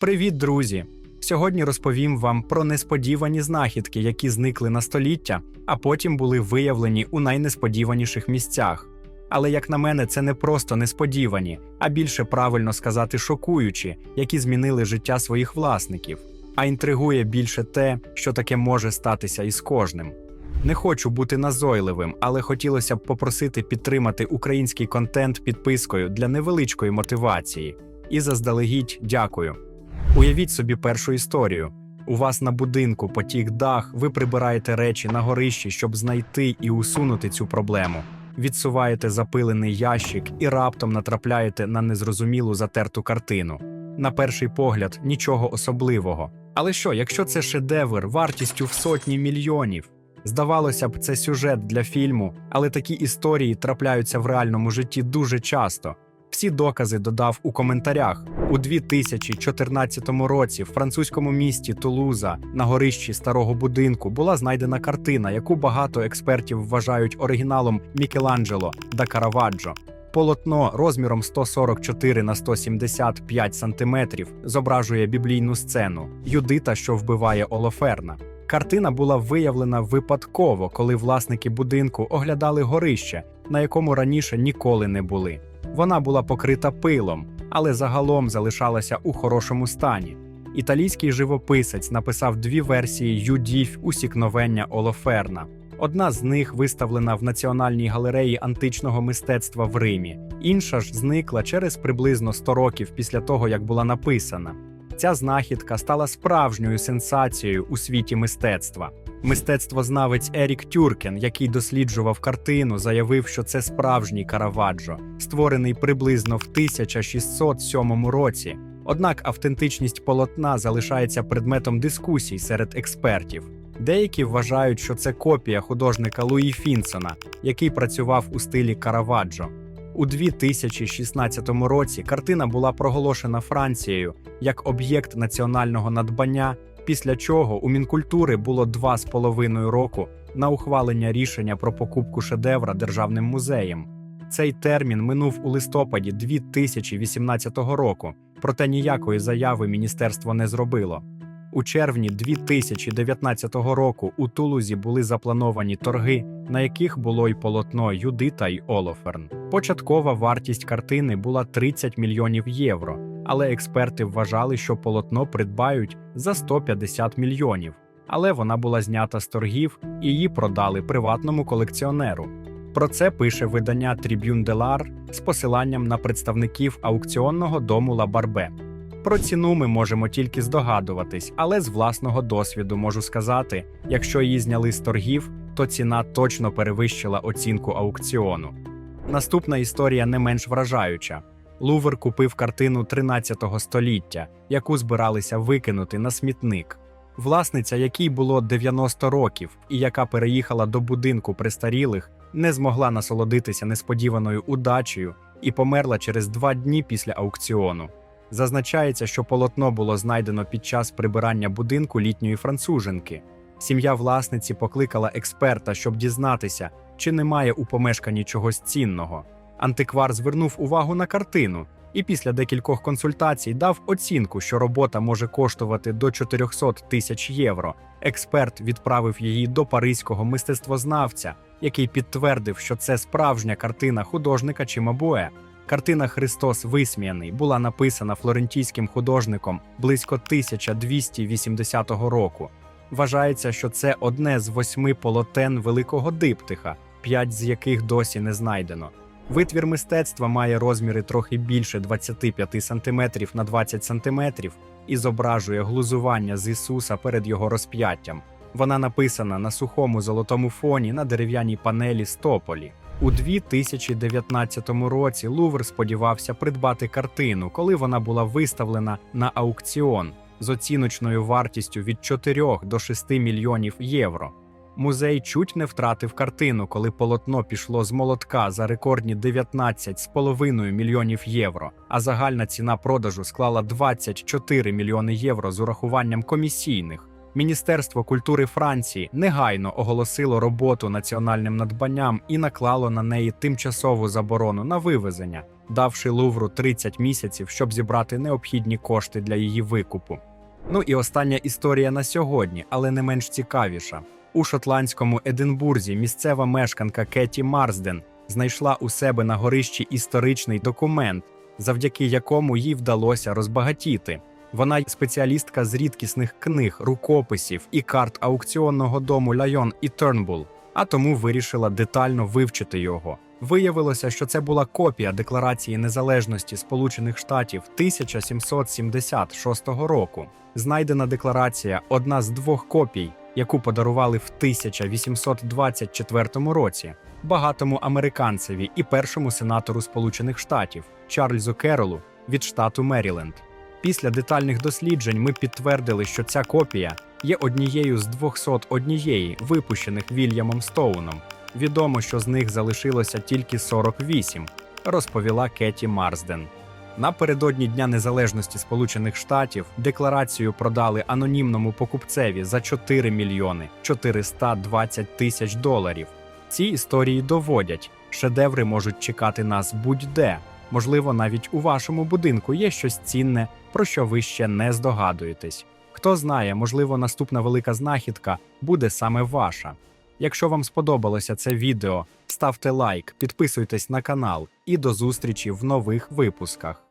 Привіт, друзі! Сьогодні розповім вам про несподівані знахідки, які зникли на століття, а потім були виявлені у найнесподіваніших місцях. Але, як на мене, це не просто несподівані, а більше правильно сказати шокуючі, які змінили життя своїх власників. А інтригує більше те, що таке може статися із кожним. Не хочу бути назойливим, але хотілося б попросити підтримати український контент підпискою для невеличкої мотивації. І заздалегідь дякую. Уявіть собі першу історію. У вас на будинку потік дах, ви прибираєте речі на горищі, щоб знайти і усунути цю проблему. Відсуваєте запилений ящик і раптом натрапляєте на незрозумілу затерту картину. На перший погляд нічого особливого. Але що, якщо це шедевр вартістю в сотні мільйонів? Здавалося б, це сюжет для фільму, але такі історії трапляються в реальному житті дуже часто. Всі докази додав у коментарях. У 2014 році в французькому місті Тулуза на горищі старого будинку була знайдена картина, яку багато експертів вважають оригіналом Мікеланджело да Караваджо. Полотно розміром 144 на 175 сантиметрів зображує біблійну сцену Юдита, що вбиває Олоферна. Картина була виявлена випадково, коли власники будинку оглядали горище, на якому раніше ніколи не були. Вона була покрита пилом, але загалом залишалася у хорошому стані. Італійський живописець написав дві версії юдів усікновення Олоферна. Одна з них виставлена в Національній галереї античного мистецтва в Римі, інша ж зникла через приблизно 100 років після того, як була написана. Ця знахідка стала справжньою сенсацією у світі мистецтва. Мистецтвознавець Ерік Тюркен, який досліджував картину, заявив, що це справжній Караваджо, створений приблизно в 1607 році. Однак автентичність полотна залишається предметом дискусій серед експертів. Деякі вважають, що це копія художника Луї Фінсона, який працював у стилі Караваджо. У 2016 році картина була проголошена Францією як об'єкт національного надбання, після чого у Мінкультури було два з половиною року на ухвалення рішення про покупку шедевра державним музеєм. Цей термін минув у листопаді 2018 року, проте ніякої заяви міністерство не зробило. У червні 2019 року у Тулузі були заплановані торги, на яких було й полотно Юдита й Олоферн. Початкова вартість картини була 30 мільйонів євро, але експерти вважали, що полотно придбають за 150 мільйонів. Але вона була знята з торгів і її продали приватному колекціонеру. Про це пише видання Tribune de l'Art з посиланням на представників аукціонного дому Ла Барбе. Про ціну ми можемо тільки здогадуватись, але з власного досвіду можу сказати: якщо її зняли з торгів, то ціна точно перевищила оцінку аукціону. Наступна історія не менш вражаюча. Лувр купив картину 13 століття, яку збиралися викинути на смітник. Власниця, якій було 90 років, і яка переїхала до будинку престарілих, не змогла насолодитися несподіваною удачею і померла через два дні після аукціону. Зазначається, що полотно було знайдено під час прибирання будинку літньої француженки. Сім'я власниці покликала експерта, щоб дізнатися, чи немає у помешканні чогось цінного. Антиквар звернув увагу на картину і після декількох консультацій дав оцінку, що робота може коштувати до 400 тисяч євро. Експерт відправив її до паризького мистецтвознавця, який підтвердив, що це справжня картина художника Чимабуе. Картина Христос Висміяний була написана флорентійським художником близько 1280 року. Вважається, що це одне з восьми полотен великого диптиха, п'ять з яких досі не знайдено. Витвір мистецтва має розміри трохи більше 25 см на 20 см і зображує глузування з Ісуса перед його розп'яттям. Вона написана на сухому золотому фоні на дерев'яній панелі з тополі. У 2019 році Лувр сподівався придбати картину, коли вона була виставлена на аукціон з оціночною вартістю від 4 до 6 мільйонів євро. Музей чуть не втратив картину, коли полотно пішло з молотка за рекордні 19,5 мільйонів євро, а загальна ціна продажу склала 24 мільйони євро з урахуванням комісійних. Міністерство культури Франції негайно оголосило роботу національним надбанням і наклало на неї тимчасову заборону на вивезення. давши Лувру 30 місяців, щоб зібрати необхідні кошти для її викупу. Ну і остання історія на сьогодні, але не менш цікавіша. У шотландському Единбурзі місцева мешканка Кеті Марсден знайшла у себе на горищі історичний документ, завдяки якому їй вдалося розбагатіти. Вона спеціалістка з рідкісних книг, рукописів і карт аукціонного дому Лайон і Тернбул, а тому вирішила детально вивчити його. Виявилося, що це була копія Декларації незалежності Сполучених Штатів 1776 року. Знайдена декларація одна з двох копій, яку подарували в 1824 році багатому американцеві і першому сенатору Сполучених Штатів Чарльзу Керолу від штату Меріленд. Після детальних досліджень ми підтвердили, що ця копія є однією з 201 випущених Вільямом Стоуном. Відомо, що з них залишилося тільки 48, розповіла Кеті Марсден. Напередодні Дня Незалежності Сполучених Штатів декларацію продали анонімному покупцеві за 4 мільйони 420 тисяч доларів. Ці історії доводять, шедеври можуть чекати нас будь-де. Можливо, навіть у вашому будинку є щось цінне, про що ви ще не здогадуєтесь. Хто знає, можливо, наступна велика знахідка буде саме ваша. Якщо вам сподобалося це відео, ставте лайк, підписуйтесь на канал і до зустрічі в нових випусках.